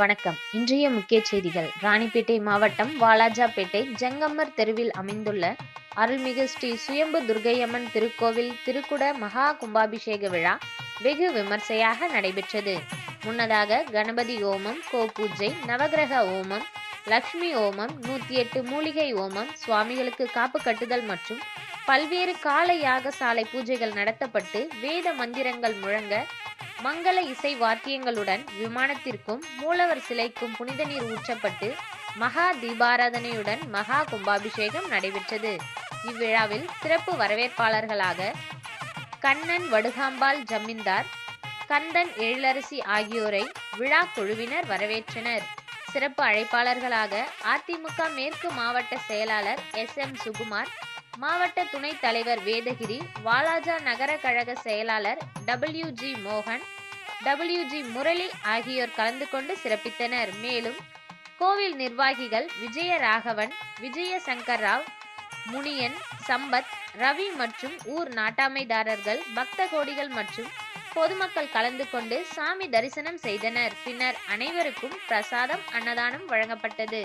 வணக்கம். இன்றைய முக்கிய செய்திகள். ராணிப்பேட்டை மாவட்டம் வாலாஜாபேட்டை ஜங்கம்மர் தெருவில் அமைந்துள்ள அருள்மிகு ஸ்ரீ சுயம்பு துர்கையம்மன் திருக்கோவில் திருக்குட மகா கும்பாபிஷேக விழா வெகு விமர்சையாக நடைபெற்றது. முன்னதாக கணபதி ஓமம் கோபூஜை நவகிரக ஓமம் லக்ஷ்மி ஓமம் நூத்தி எட்டு மூலிகை ஓமம் சுவாமிகளுக்கு காப்பு கட்டுதல் மற்றும் பல்வேறு கால யாக சாலை பூஜைகள் நடத்தப்பட்டு வேத மந்திரங்கள் முழங்க மங்கள இசை வாத்தியங்களுடன் விமானத்திற்கும் மூலவர் சிலைக்கும் புனித நீர் ஊற்றப்பட்டு மகா தீபாராதனையுடன் மகா கும்பாபிஷேகம் நடைபெற்றது. இவ்விழாவில் சிறப்பு வரவேற்பாளர்களாக கண்ணன் வடுகாம்பாள் ஜமீன்தார் கந்தன் எழிலரசி ஆகியோரை விழா குழுவினர் வரவேற்றனர். சிறப்பு அழைப்பாளர்களாக அதிமுக மேற்கு மாவட்ட செயலாளர் எஸ் எம் சுகுமார் மாவட்ட துணைத் தலைவர் வேதகிரி வாலாஜா நகர கழக செயலாளர் டபிள்யூ ஜி மோகன் டபிள்யூ ஜி முரளி ஆகியோர் கலந்து கொண்டு சிறப்பித்தனர். மேலும் கோவில் நிர்வாகிகள் விஜய ராகவன் விஜய சங்கர் ராவ் முனியன் சம்பத் ரவி மற்றும் ஊர் நாட்டாமைதாரர்கள் பக்த கோடிகள் மற்றும் பொதுமக்கள் கலந்து கொண்டு சாமி தரிசனம் செய்தனர். பின்னர் அனைவருக்கும் பிரசாதம் அன்னதானம் வழங்கப்பட்டது.